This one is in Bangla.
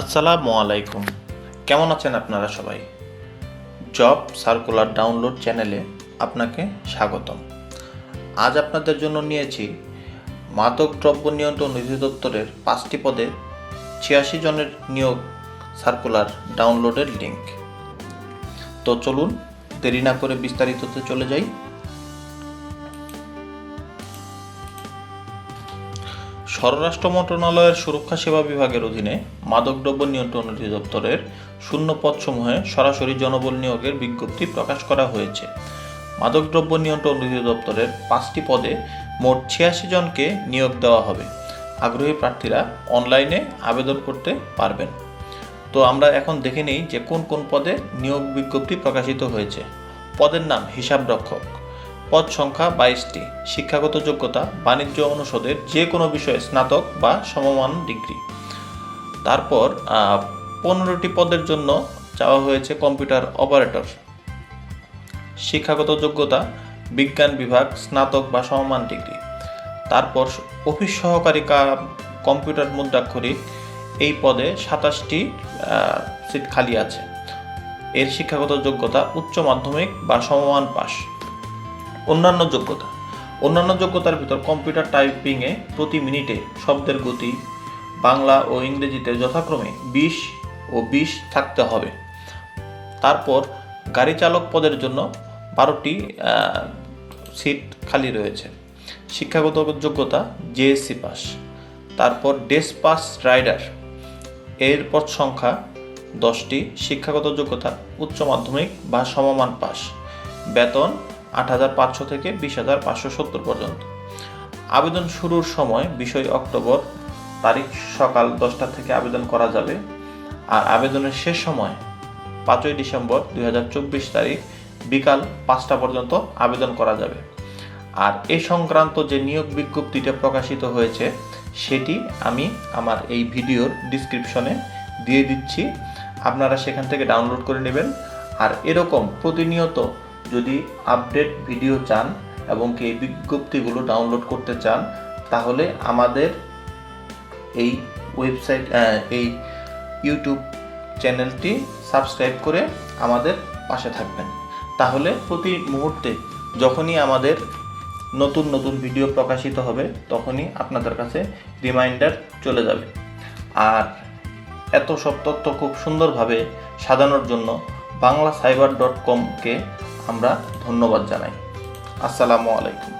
আসসালামু আলাইকুম। কেমন আছেন আপনারা সবাই? জব সার্কুলার ডাউনলোড চ্যানেলে আপনাকে স্বাগতম। আজ আপনাদের জন্য নিয়েছি মাদক দ্রব্য নিয়ন্ত্রণ অধিদপ্তরের পাঁচটি পদে ছিয়াশি জনের নিয়োগ সার্কুলার ডাউনলোডের লিঙ্ক তো চলুন দেরি না করে বিস্তারিততে চলে যাই। স্বরাষ্ট্র মন্ত্রণালয়ের সুরক্ষা সেবা বিভাগের অধীনে মাদকদ্রব্য নিয়ন্ত্রণ অধিদপ্তরের শূন্য পদসমূহে সরাসরি জনবল নিয়োগের বিজ্ঞপ্তি প্রকাশ করা হয়েছে। মাদকদ্রব্য নিয়ন্ত্রণ অধিদপ্তরের পাঁচটি পদে মোট ছিয়াশি জনকে নিয়োগ দেওয়া হবে। আগ্রহী প্রার্থীরা অনলাইনে আবেদন করতে পারবেন। তো আমরা এখন দেখে নিই যে কোন কোন পদে নিয়োগ বিজ্ঞপ্তি প্রকাশিত হয়েছে। পদের নাম হিসাবরক্ষক। পদ সংখ্যা বাইশটি, শিক্ষাগত যোগ্যতা, বাণিজ্য অনুষদের যে কোনো বিষয়ে স্নাতক বা সমমান ডিগ্রি। তারপর পনেরোটি পদের জন্য চাওয়া হয়েছে কম্পিউটার অপারেটর। শিক্ষাগত যোগ্যতা, বিজ্ঞান বিভাগ, স্নাতক বা সমমান ডিগ্রি। তারপর, অফিস সহকারী কম্পিউটার মুদ্রাক্ষরিক এই পদে সাতাশটি সিট খালি আছে। এর শিক্ষাগত যোগ্যতা উচ্চ মাধ্যমিক বা সমমান পাস। অন্যান্য যোগ্যতা। অন্যান্য যোগ্যতার ভিতর কম্পিউটার টাইপিংয়ে প্রতি মিনিটে শব্দের গতি, বাংলা ও ইংরেজিতে যথাক্রমে বিশ ও বিশ থাকতে হবে। তারপর গাড়ি চালক পদের জন্য বারোটি সিট খালি রয়েছে। শিক্ষাগত যোগ্যতা জেএসসি পাস তারপর ডেস পাস রাইডার এর পদ সংখ্যা দশটি। শিক্ষাগত যোগ্যতা উচ্চ মাধ্যমিক বা সমমান পাস বেতন আট হাজার পাঁচশো থেকে বিশ হাজার পাঁচশো সত্তর পর্যন্ত। আবেদন শুরুর সময় বিষয় অক্টোবর তারিখ সকাল দশটা থেকে আবেদন করা যাবে। আর আবেদনের শেষ সময় পাঁচই ডিসেম্বর দু হাজার চব্বিশ তারিখ বিকাল পাঁচটা পর্যন্ত আবেদন করা যাবে। আর এ সংক্রান্ত যে নিয়োগ বিজ্ঞপ্তিটা প্রকাশিত হয়েছে, সেটি আমি আমার এই ভিডিওর ডিসক্রিপশনে দিয়ে দিচ্ছি। আপনারা সেখান থেকে ডাউনলোড করে নেবেন। আর এরকম প্রতিনিয়ত যদি আপডেট ভিডিও চান এবং কি এই বিজ্ঞপ্তিগুলো ডাউনলোড করতে চান, তাহলে আমাদের এই ওয়েবসাইট এই ইউটিউব চ্যানেলটি সাবস্ক্রাইব করে আমাদের পাশে থাকবেন। তাহলে প্রতি মুহূর্তে যখনই আমাদের নতুন নতুন ভিডিও প্রকাশিত হবে, তখনই আপনাদের কাছে রিমাইন্ডার চলে যাবে। আর এত সব তথ্য খুব সুন্দরভাবে সাজানোর জন্য বাংলা সাইবার ডট কমকে আমরা ধন্যবাদ জানাই। আসসালামু আলাইকুম।